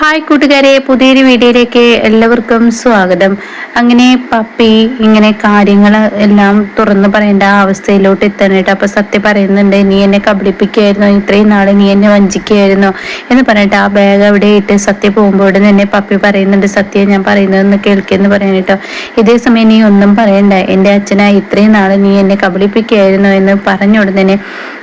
Hi കൂട്ടുകാരെ പുതിയൊരു വീഡിയോയിലേക്ക് എല്ലാവർക്കും സ്വാഗതം. അങ്ങനെ പപ്പി ഇങ്ങനെ കാര്യങ്ങൾ എല്ലാം തുറന്നു പറയേണ്ട അവസ്ഥയിലോട്ട് എത്താനായിട്ട് അപ്പൊ സത്യം പറയുന്നുണ്ട് നീ എന്നെ കബളിപ്പിക്കുകയായിരുന്നു ഇത്രയും നാളെ നീ എന്നെ വഞ്ചിക്കുകയായിരുന്നു എന്ന് പറഞ്ഞിട്ട് ആ ബാഗ് അവിടെ ഇട്ട് സത്യ പോകുമ്പോൾ തന്നെ പപ്പി പറയുന്നുണ്ട് സത്യം ഞാൻ പറയുന്നതെന്ന് കേൾക്കുന്നു പറയാനിട്ടോ ഇതേ സമയം നീ ഒന്നും പറയണ്ട എന്റെ അച്ഛനാ ഇത്രയും നാളെ നീ എന്നെ കബളിപ്പിക്കുകയായിരുന്നു എന്ന് പറഞ്ഞ ഉടനെ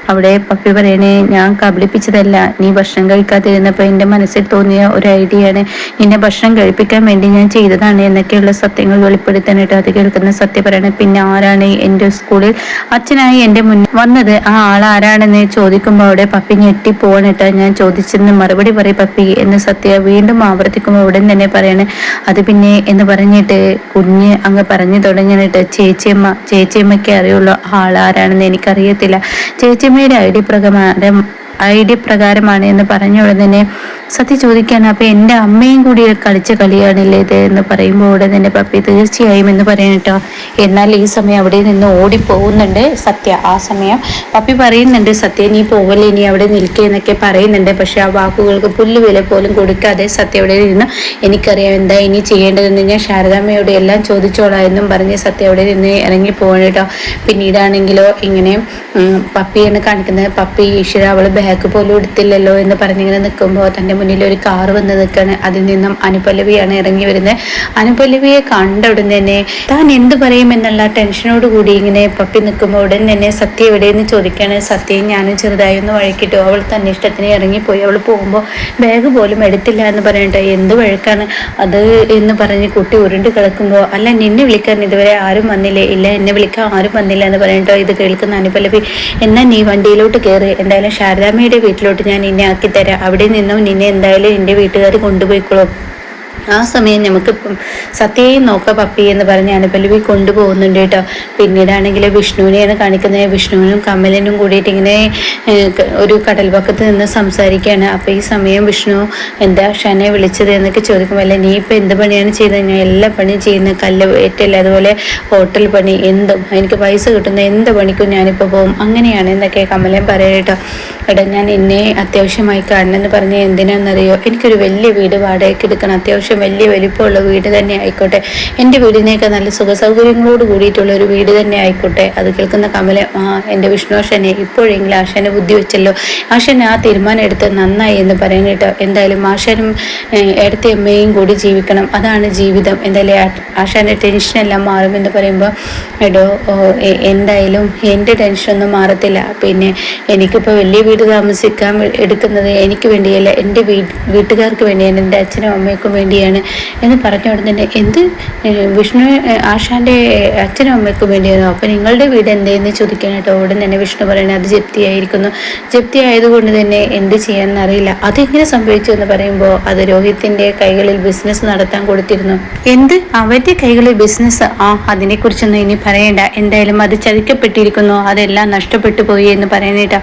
അവിടെ പപ്പി പറയണേ ഞാൻ കബളിപ്പിച്ചതല്ല നീ ഭക്ഷണം കഴിക്കാതിരുന്നപ്പോൾ എന്റെ മനസ്സിൽ തോന്നിയ ഒരു ഐഡിയ ആണ് നിന്നെ ഭക്ഷണം കഴിപ്പിക്കാൻ വേണ്ടി ഞാൻ ചെയ്തതാണ് എന്നൊക്കെയുള്ള സത്യങ്ങൾ വെളിപ്പെടുത്താനായിട്ട് അത് കേൾക്കുന്ന സത്യപരാണ് പിന്നെ ആരാണ് എന്റെ സ്കൂളിൽ? അച്ഛനായി എന്റെ മുന്നിൽ വന്നത് ആ ആൾ ആരാണെന്ന് ചോദിക്കുമ്പോൾ അവിടെ പപ്പി ഞെട്ടി പോകാനിട്ടാ ഞാൻ ചോദിച്ചെന്ന് മറുപടി പറയും പപ്പി എന്ന് സത്യ വീണ്ടും ആവർത്തിക്കുമ്പോൾ ഉടൻ തന്നെ പറയണേ. അത് പിന്നെ എന്ന് പറഞ്ഞിട്ട് കുഞ്ഞ് അങ്ങ് പറഞ്ഞു തുടങ്ങിയിട്ട് ചേച്ചിയമ്മ ചേച്ചിയമ്മയ്ക്ക് അറിയുള്ളൂ ആൾ ആരാണെന്ന് എനിക്കറിയത്തില്ല. ചേച്ചിയമ്മയുടെ ഐ ഡി പ്രകാരം ഐ ഡി പ്രകാരമാണ് എന്ന് പറഞ്ഞ ഉടനെ സത്യ ചോദിക്കാൻ അപ്പൊ എന്റെ അമ്മയും കൂടി കളിച്ച കളിയാണല്ലേ ഇത്? എന്ന് പറയുമ്പോൾ ഉടൻ തന്നെ പപ്പി തീർച്ചയായും എന്ന് പറയണട്ടോ എന്നാൽ ഈ സമയം അവിടെ നിന്ന് ഓടി ഓടിപ്പോകുന്നുണ്ട് സത്യ. ആ സമയം പപ്പി പറയുന്നുണ്ട് സത്യ നീ പോവല്ലേ? നീ അവിടെ നിൽക്കുക എന്നൊക്കെ പറയുന്നുണ്ട്. പക്ഷെ ആ വാക്കുകൾക്ക് പുല്ല് വില പോലും കൊടുക്കാതെ സത്യ അവിടെ നിന്ന് എനിക്കറിയാം എന്താ ഇനി ചെയ്യേണ്ടതെന്ന് ഞാൻ ശാരദാമ്മയോട് എല്ലാം ചോദിച്ചോളാം എന്നും പറഞ്ഞ് സത്യ അവിടെ നിന്ന് ഇറങ്ങി പോകണം കേട്ടോ. പിന്നീടാണെങ്കിലോ ഇങ്ങനെ പപ്പിയാണ് കാണിക്കുന്നത്. പപ്പി ഈശ്വര അവൾ ബാഗ് പോലും എടുത്തില്ലല്ലോ എന്ന് പറഞ്ഞിങ്ങനെ നിൽക്കുമ്പോൾ തന്റെ മുന്നിൽ ഒരു കാർ വന്ന് നിൽക്കുകയാണ് അതിൽ നിന്നും അനുപല്ലവിയാണ് ഇറങ്ങി വരുന്നത്. അനുപല്ലവിയെ കണ്ട ഉടൻ തന്നെ താൻ എന്ത് പറയും എന്നുള്ള ടെൻഷനോട് കൂടി ഇങ്ങനെ പപ്പി നിൽക്കുമ്പോൾ ഉടൻ തന്നെ സത്യ എവിടെയെന്ന് ചോദിക്കുകയാണ് സത്യയും ഞാനും ചെറുതായി ഒന്ന് വഴക്കിട്ടു. അവൾ തന്നെ ഇഷ്ടത്തിന് ഇറങ്ങിപ്പോയി. അവൾ പോകുമ്പോൾ ബാഗ് പോലും എടുത്തില്ല എന്ന് പറയട്ടെ എന്ത് വഴക്കാണ് അത് എന്ന് പറഞ്ഞ് കുട്ടി ഉരുണ്ട് കിടക്കുമ്പോൾ അല്ല നിന്നെ വിളിക്കാൻ ഇതുവരെ ആരും വന്നില്ലേ? ഇല്ല എന്നെ വിളിക്കാൻ ആരും വന്നില്ല എന്ന് പറയട്ടോ ഇത് കേൾക്കുന്ന അനുപല്ലവി എന്നാൽ നീ വണ്ടിയിലോട്ട് കയറി എന്തായാലും ശാരദാമ്മയുടെ വീട്ടിലോട്ട് ഞാൻ നിന്നെ ആക്കിത്തരാം തരാം. അവിടെ നിന്നും നിന്നെ എന്തായാലും എന്റെ വീട്ടുകാർ കൊണ്ടുപോയിക്കോളും. ആ സമയം നമുക്ക് സത്യയും നോക്ക പപ്പി എന്ന് പറഞ്ഞ് അനുപല്ലവി കൊണ്ടുപോകുന്നുണ്ട് കേട്ടോ. പിന്നീടാണെങ്കിൽ വിഷ്ണുവിനെയാണ് കാണിക്കുന്നത്. വിഷ്ണുവിനും കമലിനും കൂടിയിട്ട് ഇങ്ങനെ ഒരു കടൽപക്കത്ത് നിന്ന് സംസാരിക്കുകയാണ്. അപ്പോൾ ഈ സമയം വിഷ്ണു എന്താ ഷനെ വിളിച്ചത് എന്നൊക്കെ ചോദിക്കുമ്പോൾ അല്ല നീ ഇപ്പം എന്ത് പണിയാണ് ചെയ്തത് ഞാൻ എല്ലാ പണിയും ചെയ്യുന്നത് കല്ല് ഏറ്റല്ല അതുപോലെ ഹോട്ടൽ പണി എന്തും. എനിക്ക് പൈസ കിട്ടുന്ന എന്ത് പണിക്കും ഞാനിപ്പോൾ പോകും. അങ്ങനെയാണ് എന്നൊക്കെ കമലൻ പറയാം കേട്ടോ. എടാ ഞാൻ എന്നെ അത്യാവശ്യമായി കാണണമെന്ന് പറഞ്ഞ് എന്തിനാണെന്നറിയോ? എനിക്കൊരു വലിയ വീട് വാടകയ്ക്ക് എടുക്കണം. അത്യാവശ്യം വലിയ വലിപ്പമുള്ള വീട് തന്നെ ആയിക്കോട്ടെ. എന്റെ വീടിനേക്കാൾ നല്ല സുഖ സൗകര്യങ്ങളോട് കൂടിയിട്ടുള്ള ഒരു വീട് തന്നെ ആയിക്കോട്ടെ. അത് കേൾക്കുന്ന കമല ആ എന്റെ വിഷ്ണുഷനെ ഇപ്പോഴെങ്കിലും ആശാനെ ബുദ്ധി വെച്ചല്ലോ. ആശാൻ ആ തീരുമാനം എടുത്ത് നന്നായി എന്ന് പറയാൻ കേട്ടോ. എന്തായാലും ആശാനും ഇടത്തെ അമ്മയും കൂടി ജീവിക്കണം. അതാണ് ജീവിതം. എന്തായാലും ആശാന്റെ ടെൻഷനെല്ലാം മാറുമെന്ന് പറയുമ്പോൾ എടോ എന്തായാലും എന്റെ ടെൻഷനൊന്നും മാറത്തില്ല. പിന്നെ എനിക്കിപ്പോൾ വലിയ വീട് താമസിക്കാൻ എടുക്കുന്നത് എനിക്ക് വേണ്ടിയല്ല എന്റെ വീട്ടുകാർക്ക് വേണ്ടിയാണ് എന്റെ അച്ഛനും അമ്മയ്ക്കും വേണ്ടിയാണ് എന്ന് പറഞ്ഞ ഉടനെ തന്നെ എന്ത് വിഷ്ണു ആശാന്റെ അച്ഛനും അമ്മയ്ക്കും വേണ്ടിയായിരുന്നു അപ്പൊ നിങ്ങളുടെ വീട് എന്തേന്ന് ചോദിക്കാനായിട്ട് ഉടൻ തന്നെ വിഷ്ണു പറയുന്നത് അത് ജപ്തിയായിരിക്കുന്നു. ജപ്തി ആയതുകൊണ്ട് തന്നെ എന്ത് ചെയ്യാമെന്ന് അറിയില്ല. അതെങ്ങനെ സംഭവിച്ചു എന്ന് പറയുമ്പോൾ അത് രോഹിത്തിന്റെ കൈകളിൽ ബിസിനസ് നടത്താൻ കൊടുത്തിരുന്നു. എന്ത്? അവന്റെ കൈകളിൽ ബിസിനസ് ആ അതിനെക്കുറിച്ചൊന്നും ഇനി പറയണ്ട. എന്തായാലും അത് ചതിക്കപ്പെട്ടിരിക്കുന്നു. അതെല്ലാം നഷ്ടപ്പെട്ടു പോയി എന്ന് പറയുന്നേട്ടാ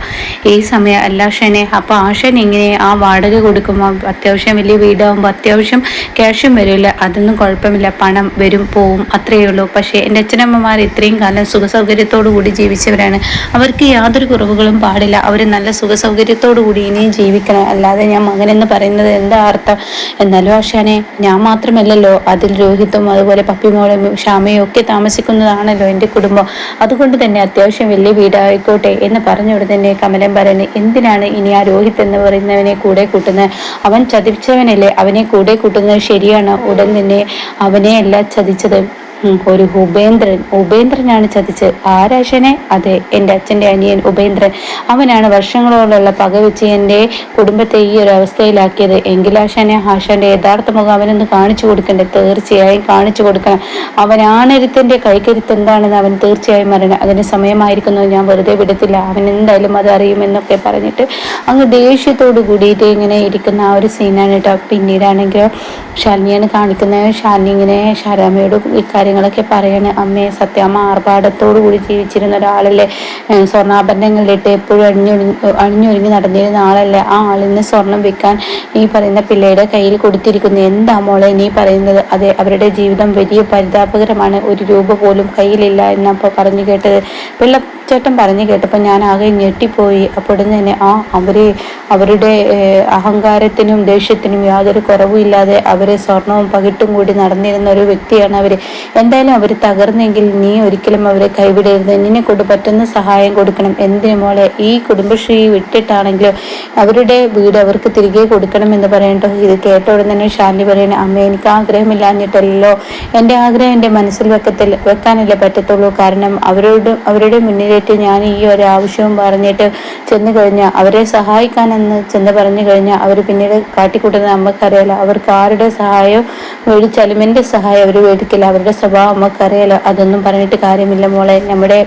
ഈ സമയം അല്ലാഷനെ ആ ആശൻ ഇങ്ങനെ ആ വാടക കൊടുക്കുമ്പോൾ അത്യാവശ്യം വലിയ വീടാകുമ്പോൾ അത്യാവശ്യം ക്യാഷും വരില്ല അതൊന്നും കുഴപ്പമില്ല. പണം വരും പോവും അത്രയേ ഉള്ളൂ. പക്ഷേ എന്റെ അച്ഛനമ്മമാർ ഇത്രയും കാലം സുഖസൗകര്യത്തോടു കൂടി ജീവിച്ചവരാണ്. അവർക്ക് യാതൊരു കുറവുകളും പാടില്ല. അവർ നല്ല സുഖസൗകര്യത്തോടു കൂടി ഇനിയും ജീവിക്കണം. അല്ലാതെ ഞാൻ മകനെന്ന് പറയുന്നത് എന്താ അർത്ഥം? എന്നാലും ആശാനെ ഞാൻ മാത്രമല്ലല്ലോ. അതിൽ രോഹിത്തും അതുപോലെ പപ്പിമോളും ക്ഷാമയും ഒക്കെ താമസിക്കുന്നതാണല്ലോ എന്റെ കുടുംബം. അതുകൊണ്ട് തന്നെ അത്യാവശ്യം വലിയ വീടായിക്കോട്ടെ എന്ന് പറഞ്ഞുകൊണ്ട് തന്നെ കമലം പറയുന്നത് എന്തിനാണ് ഇനി ആ രോഹിത് എന്ന് പറയുന്നവനെ കൂടെ കൂട്ടുന്നത്? അവൻ ചതിച്ചവനല്ലേ? അവനെ കൂടെ കൂട്ടുന്നത് ശരിയാണ്. ഉടൻ തന്നെ അവനെ അല്ല ചതിച്ചത്. ഒരു ഉപേന്ദ്രൻ. ഉപേന്ദ്രനാണ് ചതിച്ചത് ആരാശനെ അതെ എന്റെ അച്ഛന്റെ അനിയൻ ഉപേന്ദ്രൻ. അവനാണ് വർഷങ്ങളോടുള്ള പക വെച്ച് എന്റെ കുടുംബത്തെ ഈ ഒരു അവസ്ഥയിലാക്കിയത്. എങ്കിലാശനെ ആശാന്റെ യഥാർത്ഥ മുഖം അവനൊന്ന് കാണിച്ചു കൊടുക്കണ്ടേ? തീർച്ചയായും കാണിച്ചു കൊടുക്കണം. അവനാണരുത്തന്റെ കൈക്കരുത്ത് എന്താണെന്ന് അവൻ തീർച്ചയായും അറിയണം. അതിന് സമയമായിരിക്കുന്നു. ഞാൻ വെറുതെ വിടത്തില്ല. അവൻ എന്തായാലും അത് അറിയുമെന്നൊക്കെ പറഞ്ഞിട്ട് അങ്ങ് ദേഷ്യത്തോട് കൂടിയിട്ട് ഇങ്ങനെ ഇരിക്കുന്ന ആ ഒരു സീനാണ് കേട്ടോ പിന്നീടാണെങ്കിലോ ശാലിനിയാണ് കാണിക്കുന്നത്. ശാലിനി ഇങ്ങനെ ശാരാമയോട് ഇക്കാര്യം കാര്യങ്ങളൊക്കെ പറയണേ. അമ്മയെ സത്യാമ്മ ആർഭാടത്തോടു കൂടി ജീവിച്ചിരുന്ന ഒരാളല്ലേ? സ്വർണാഭരണങ്ങളിലിട്ട് എപ്പോഴും അണിഞ്ഞൊരുങ്ങി അണിഞ്ഞൊരുങ്ങി നടന്നിരുന്ന ആളല്ലേ? ആ ആളിന് സ്വർണം വെക്കാൻ ഈ പറയുന്ന പിള്ളയുടെ കയ്യിൽ കൊടുത്തിരിക്കുന്നു. എന്താ മോളെ നീ പറയുന്നത്? അതെ അവരുടെ ജീവിതം വലിയ പരിതാപകരമാണ്. ഒരു രൂപ പോലും കയ്യിലില്ല എന്നപ്പോൾ പറഞ്ഞു കേട്ടത്. പിള്ള ചേട്ടൻ പറഞ്ഞു കേട്ടപ്പോൾ ഞാൻ ആകെ ഞെട്ടിപ്പോയി. അപ്പോൾ തന്നെ ആ അവരെ അവരുടെ അഹങ്കാരത്തിനും ദേഷ്യത്തിനും യാതൊരു കുറവുമില്ലാതെ അവരെ സ്വർണവും പകിട്ടും കൂടി നടന്നിരുന്ന ഒരു വ്യക്തിയാണ് അവർ എന്തായാലും അവർ തകർന്നെങ്കിൽ നീ ഒരിക്കലും അവരെ കൈവിടരുത്. നിന്നെ കൊണ്ട് പറ്റുന്ന സഹായം കൊടുക്കണം. എന്തിനു മോളെ ഈ കുടുംബശ്രീ വിട്ടിട്ടാണെങ്കിലും അവരുടെ വീട് അവർക്ക് തിരികെ കൊടുക്കണം എന്ന് പറയണ്ടോ ഇത് കേട്ട തന്നെ ശാന്തി പറയണേ അമ്മ എനിക്ക് ആഗ്രഹമില്ലാഞ്ഞിട്ടല്ലോ. എന്റെ ആഗ്രഹം എന്റെ മനസ്സിൽ വെക്കത്തിൽ വെക്കാനല്ലേ പറ്റത്തുള്ളൂ. കാരണം അവരോട് അവരുടെ മുന്നിലേക്ക് ഞാൻ ഈ ഒരു ആവശ്യവും പറഞ്ഞിട്ട് ചെന്ന് കഴിഞ്ഞാൽ അവരെ സഹായിക്കാനെന്ന് ചെന്ന് പറഞ്ഞു കഴിഞ്ഞാൽ അവർ പിന്നീട് കാട്ടിക്കൂട്ടുന്ന നമുക്കറിയാലോ. അവർക്ക് ആരുടെ സഹായം മേടിച്ചാലും എന്റെ സഹായം അവർ മേടിക്കില്ല. അവരുടെ സ്വഭാവം നമുക്കറിയാലോ. അതൊന്നും പറഞ്ഞിട്ട് കാര്യമില്ല മോളെ. നമ്മുടെ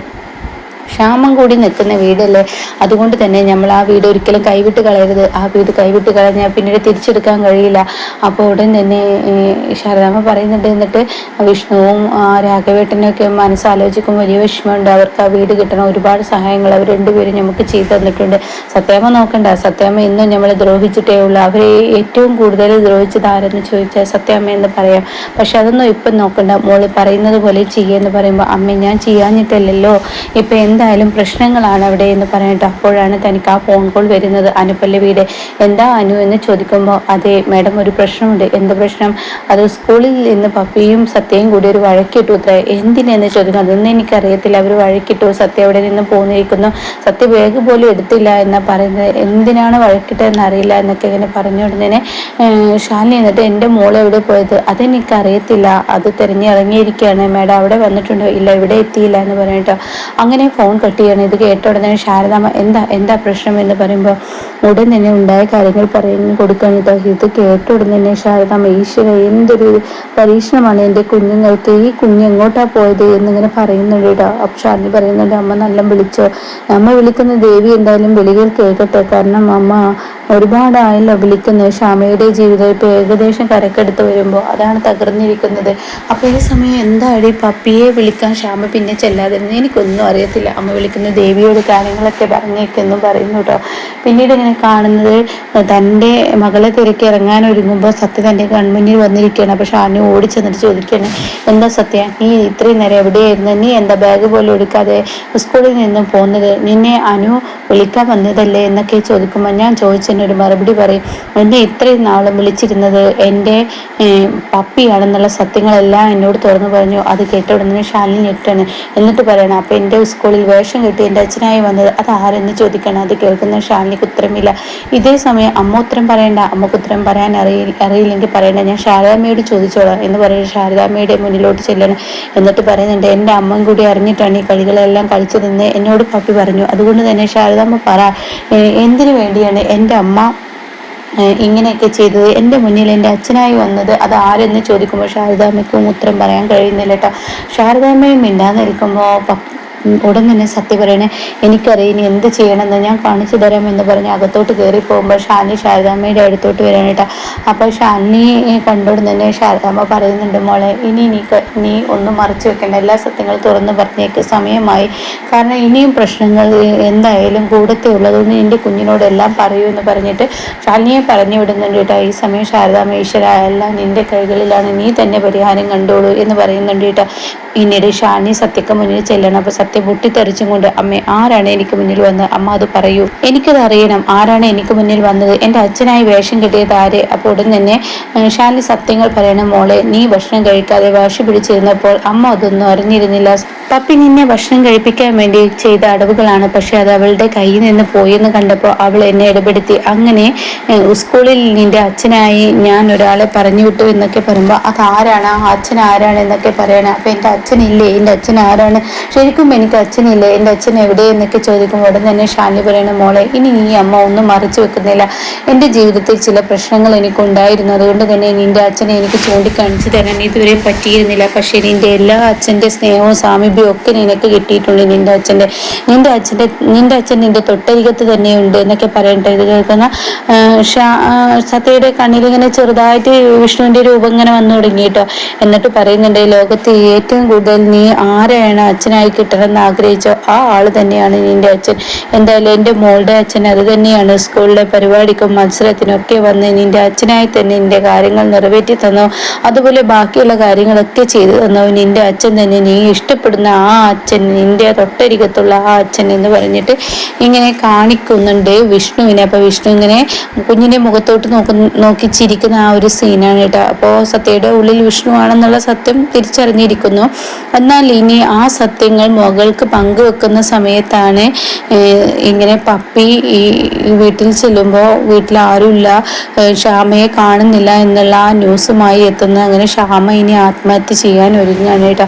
ക്ഷാമം കൂടി നിൽക്കുന്ന വീടല്ലേ? അതുകൊണ്ട് തന്നെ നമ്മൾ ആ വീട് ഒരിക്കലും കൈവിട്ട് കളയരുത്. ആ വീട് കൈവിട്ട് കളഞ്ഞാൽ പിന്നീട് തിരിച്ചെടുക്കാൻ കഴിയില്ല. അപ്പോൾ ഉടൻ തന്നെ ശാരദാമ്മ പറയുന്നുണ്ട് എന്നിട്ട് വിഷ്ണുവും ആ രാഘവേട്ടനൊക്കെ മനസ്സാലോചിക്കും. വലിയ വിഷമമുണ്ട്. അവർക്ക് ആ വീട് കിട്ടണം. ഒരുപാട് സഹായങ്ങൾ അവർ രണ്ടുപേരും നമുക്ക് ചെയ്തു തന്നിട്ടുണ്ട്. സത്യാമ്മ നോക്കണ്ട. സത്യാമ്മ ഇന്നും നമ്മളെ ദ്രോഹിച്ചിട്ടേ ഉള്ളൂ. അവരെ ഏറ്റവും കൂടുതൽ ദ്രോഹിച്ചത് ആരെന്ന് ചോദിച്ചാൽ സത്യാമ്മ എന്ന് പറയാം. പക്ഷെ അതൊന്നും ഇപ്പം നോക്കണ്ട. മോൾ പറയുന്നത് പോലെ ചെയ്യുമെന്ന് പറയുമ്പോൾ അമ്മ ഞാൻ ചെയ്യാഞ്ഞിട്ടല്ലല്ലോ. ഇപ്പം എന്തായാലും പ്രശ്നങ്ങളാണ് അവിടെ എന്ന് പറഞ്ഞിട്ട് അപ്പോഴാണ് തനിക്ക് ആ ഫോൺ കോൾ വരുന്നത്. അനുപല്ലവിയുടെ എന്താ അനു? എന്ന് ചോദിക്കുമ്പോൾ അതെ മാഡം ഒരു പ്രശ്നമുണ്ട്. എന്ത് പ്രശ്നം? അത് സ്കൂളിൽ നിന്ന് പപ്പിയും സത്യയും കൂടി ഒരു വഴക്കിട്ടു അത്ര എന്തിനെന്ന് ചോദിക്കും അതൊന്നും എനിക്കറിയത്തില്ല. അവർ വഴക്കിട്ടു. സത്യ അവിടെ നിന്ന് പോന്നിരിക്കുന്നു. സത്യ ബാഗ് പോലും എടുത്തില്ല എന്നാ പറയുന്നത്. എന്തിനാണ് വഴക്കിട്ടതെന്ന് അറിയില്ല എന്നൊക്കെ ഇങ്ങനെ പറഞ്ഞു ഉടനെ ഷാലിനി എന്നിട്ട് എന്റെ മോൾ എവിടെ പോയത്? അതെനിക്കറിയത്തില്ല. അത് തിരഞ്ഞിറങ്ങിയിരിക്കുകയാണ്. മാഡം അവിടെ വന്നിട്ടുണ്ടോ? ഇല്ല ഇവിടെ എത്തിയില്ല എന്ന് പറഞ്ഞിട്ടോ അങ്ങനെ ഫോൺ കട്ട് ചെയ്യണം ഇത് കേട്ട ഉടനെ ശാരദാമ്മ എന്താ എന്താ പ്രശ്നം? എന്ന് പറയുമ്പോൾ ഉടൻ തന്നെ ഉണ്ടായ കാര്യങ്ങൾ പറയുന്നു കൊടുക്കാനിട്ടോ ഇത്. കേട്ട ഉടൻ തന്നെ ഈശ്വര എന്തൊരു പരീക്ഷണമാണ് എന്റെ കുഞ്ഞുങ്ങൾക്ക്. ഈ കുഞ്ഞ് എങ്ങോട്ടാ പോയത്? എന്നിങ്ങനെ പറയുന്നുണ്ട് കേട്ടോ അപ്പം പറയുന്നുണ്ട് അമ്മ നല്ല വിളിച്ചോ. അമ്മ വിളിക്കുന്ന ദേവി എന്തായാലും വിളികൾ കേൾക്കട്ടെ. കാരണം അമ്മ ഒരുപാടായല്ലോ വിളിക്കുന്നത് ക്ഷാമയുടെ ജീവിതം ഇപ്പോൾ ഏകദേശം കരക്കെടുത്ത് വരുമ്പോൾ അതാണ് തകർന്നിരിക്കുന്നത്. അപ്പോൾ ഈ സമയം എന്താടി പപ്പിയെ വിളിക്കാൻ ക്ഷാമ പിന്നെ ചെല്ലാതിരുന്നു? എനിക്കൊന്നും അറിയത്തില്ല. അമ്മ വിളിക്കുന്ന ദേവിയോട് കാര്യങ്ങളൊക്കെ പറഞ്ഞേക്കെന്നും പറയുന്നു കേട്ടോ പിന്നീട് ഇങ്ങനെ കാണുന്നത് തന്റെ മകളെ തിരക്കി ഇറങ്ങാൻ ഒരുങ്ങുമ്പോൾ സത്യ തന്റെ കൺമുന്നിൽ വന്നിരിക്കുകയാണ്. അപ്പോൾ ഷാനു ഓടി ചെന്നിട്ട് ചോദിക്കുകയാണ് എന്താ സത്യ? നീ ഇത്രയും നേരം എവിടെയായിരുന്നു? നീ എന്താ ബാഗ് പോലും എടുക്കാതെ സ്കൂളിൽ നിന്നും പോകുന്നത് നിന്നെ അനു വിളിക്കാൻ വന്നതല്ലേ? എന്നൊക്കെ ചോദിക്കുമ്പോൾ ഞാൻ ചോദിച്ചതിന് ഒരു മറുപടി പറയും എന്നെ ഇത്രയും നാളും വിളിച്ചിരുന്നത് എന്റെ പപ്പിയാണെന്നുള്ള സത്യങ്ങളെല്ലാം എന്നോട് തുറന്നു പറഞ്ഞു. അത് കേട്ട ഉടനെ ഞെട്ടാണ്. എന്നിട്ട് പറയണം അപ്പം എന്റെ സ്കൂളിൽ വേഷം കെട്ടി എന്റെ അച്ഛനായി വന്നത് അത് ആരെന്ന് ചോദിക്കണം? അത് കേൾക്കുന്ന ഷാലിനിക്ക് ഉത്തരമില്ല. ഇതേ സമയം അമ്മ ഉത്തരം പറയണ്ട. അമ്മയ്ക്ക് ഉത്തരം പറയാൻ അറിയി അറിയില്ലെങ്കിൽ പറയണ്ട. ഞാൻ ശാരദാമ്മയോട് ചോദിച്ചോളാം. എന്ന് പറയുന്നത് ശാരദാമ്മയുടെ മുന്നിലോട്ട് ചെല്ലണം. എന്നിട്ട് പറയുന്നുണ്ട് എന്റെ അമ്മയും കൂടി അറിഞ്ഞിട്ടാണ് ഈ കളികളെല്ലാം കളിച്ചതെന്ന് എന്നോട് പപ്പി പറഞ്ഞു. അതുകൊണ്ട് തന്നെ ശാരദാമ്മ പറ എന്തിനു വേണ്ടിയാണ് എന്റെ ഏഹ് ഇങ്ങനെയൊക്കെ ചെയ്തത്. എന്റെ മുന്നിൽ എന്റെ അച്ഛനായി വന്നത് അത് ആരെന്ന് ചോദിക്കുമ്പോൾ ശാരദാമ്മയ്ക്കും ഉത്തരം പറയാൻ കഴിയുന്നില്ല കേട്ടോ. ശാരദാമ്മയും മിണ്ടാതെ നിൽക്കുമ്പോൾ ഉടൻ തന്നെ സത്യ പറയണേ എനിക്കറിയാം ഇനി എന്ത് ചെയ്യണമെന്ന് ഞാൻ കാണിച്ചു തരാം എന്ന് പറഞ്ഞ് അകത്തോട്ട് കയറി പോകുമ്പോൾ ഷാനി ശാരദാമ്മയുടെ അടുത്തോട്ട് വരാണ് കേട്ടോ. അപ്പോൾ ഷാനി കണ്ടോട് തന്നെ ശാരദാമ്മ പറയുന്നുണ്ട് മോളെ ഇനി നീ നീ ഒന്നും മറച്ചു വെക്കേണ്ട. എല്ലാ സത്യങ്ങളും തുറന്നു പറഞ്ഞേക്ക്. സമയമായി. കാരണം ഇനിയും പ്രശ്നങ്ങൾ എന്തായാലും കൂടത്തെ ഉള്ളതുകൊണ്ട് എന്റെ കുഞ്ഞിനോട് എല്ലാം പറയൂ എന്ന് പറഞ്ഞിട്ട് ഷാനിയെ പറഞ്ഞു വിടുന്നുണ്ട് കേട്ടോ. ഈ സമയം ശാരദാമ്മ ഈശ്വര എല്ലാം നിന്റെ കൈകളിലാണ് നീ തന്നെ പരിഹാരം കണ്ടോളൂ എന്ന് പറയുന്നുണ്ട് കേട്ടോ. പിന്നീട് ഷാനി സത്യക്ക് മുന്നിൽ ചെല്ലണം. അപ്പൊ സത്യം പൊട്ടിത്തെറിച്ചും കൊണ്ട് അമ്മ ആരാണ് എനിക്ക് മുന്നിൽ വന്നത് അമ്മ അത് പറയൂ. എനിക്കത് അറിയണം. ആരാണ് എനിക്ക് മുന്നിൽ വന്നത്? എന്റെ അച്ഛനായി വേഷം കിട്ടിയത് ആര്? അപ്പോൾ ഉടൻ തന്നെ ഷാലി സത്യങ്ങൾ പറയണം. മോളെ നീ ഭക്ഷണം കഴിക്കാതെ വാശി പിടിച്ചിരുന്നപ്പോൾ അമ്മ അതൊന്നും അറിഞ്ഞിരുന്നില്ല. പപ്പി നിന്നെ ഭക്ഷണം കഴിപ്പിക്കാൻ വേണ്ടി ചെയ്ത അടവുകളാണ്. പക്ഷെ അത് അവളുടെ കയ്യിൽ നിന്ന് പോയെന്ന് കണ്ടപ്പോൾ അവൾ എന്നെ ഇടപെടുത്തി. അങ്ങനെ സ്കൂളിൽ നിന്റെ അച്ഛനായി ഞാൻ ഒരാളെ പറഞ്ഞു വിട്ടു എന്നൊക്കെ പറയുമ്പോൾ അത് ആരാണ്? ആ അച്ഛൻ ആരാണ്? എന്നൊക്കെ പറയണം. അപ്പൊ എന്റെ അച്ഛനില്ലേ? എന്റെ അച്ഛൻ ആരാണ്? ശരിക്കും എനിക്ക് അച്ഛനില്ലേ. എന്റെ അച്ഛൻ എവിടെ എന്നൊക്കെ ചോദിക്കുമ്പോൾ ഉടൻ തന്നെ ഷാനി പറയണ മോളെ ഇനി നീ അമ്മ ഒന്നും മറച്ചു വെക്കുന്നില്ല. എന്റെ ജീവിതത്തിൽ ചില പ്രശ്നങ്ങൾ എനിക്കുണ്ടായിരുന്നു. അതുകൊണ്ട് തന്നെ നിന്റെ അച്ഛനെ എനിക്ക് ചൂണ്ടിക്കാണിച്ചു തരാൻ ഇതുവരെ പറ്റിയിരുന്നില്ല. പക്ഷേ നിന്റെ എല്ലാ അച്ഛന്റെ സ്നേഹവും സാമീപ്യവും ഒക്കെ നിനക്ക് കിട്ടിയിട്ടുണ്ട് നിന്റെ അച്ഛന്റെ. നിന്റെ അച്ഛന്റെ നിന്റെ അച്ഛൻ നിന്റെ തൊട്ടരികത്ത് തന്നെയുണ്ട് എന്നൊക്കെ പറയട്ടെ. ഇത് കേൾക്കുന്ന സത്യയുടെ കണ്ണിൽ ഇങ്ങനെ ചെറുതായിട്ട് വിഷ്ണുവിന്റെ രൂപം ഇങ്ങനെ വന്നു തുടങ്ങിയിട്ടോ എന്നിട്ട് പറയുന്നുണ്ട് ലോകത്ത് ഏറ്റവും കൂടുതൽ നീ ആരെയാണ് അച്ഛനായി കിട്ടണമെന്ന് ആഗ്രഹിച്ചോ ആ ആൾ തന്നെയാണ് നിന്റെ അച്ഛൻ. എന്തായാലും എന്റെ മോളുടെ അച്ഛൻ അത് തന്നെയാണ്. സ്കൂളിലെ പരിപാടിക്കും മത്സരത്തിനും ഒക്കെ വന്ന് നിന്റെ അച്ഛനായി തന്നെ നിന്റെ കാര്യങ്ങൾ നിറവേറ്റി തന്നു. അതുപോലെ ബാക്കിയുള്ള കാര്യങ്ങളൊക്കെ ചെയ്തു തന്നു. നിന്റെ അച്ഛൻ തന്നെ നീ ഇഷ്ടപ്പെടുന്ന ആ അച്ഛൻ നിന്റെ തൊട്ടരികത്തുള്ള ആ അച്ഛൻ എന്ന് പറഞ്ഞിട്ട് ഇങ്ങനെ കാണിക്കുന്നുണ്ട് വിഷ്ണുവിനെ. അപ്പൊ വിഷ്ണു ഇങ്ങനെ കുഞ്ഞിന്റെ മുഖത്തോട്ട് നോക്കു നോക്കി ചിരിക്കുന്ന ആ ഒരു സീനാണ് കേട്ടോ. അപ്പോൾ സത്യയുടെ ഉള്ളിൽ വിഷ്ണു ആണെന്നുള്ള സത്യം തിരിച്ചറിഞ്ഞിരിക്കുന്നു. എന്നാൽ ഇനി ആ സത്യങ്ങൾ മകൾക്ക് പങ്കുവെക്കുന്ന സമയത്താണ് ഇങ്ങനെ പപ്പി ഈ വീട്ടിൽ ചെല്ലുമ്പോൾ വീട്ടിൽ ആരുമില്ല ക്ഷാമയെ കാണുന്നില്ല എന്നുള്ള ആ ന്യൂസുമായി എത്തുന്നത്. അങ്ങനെ ക്ഷാമ ഇനി ആത്മഹത്യ ചെയ്യാൻ ഒരുങ്ങാണ് കേട്ടോ.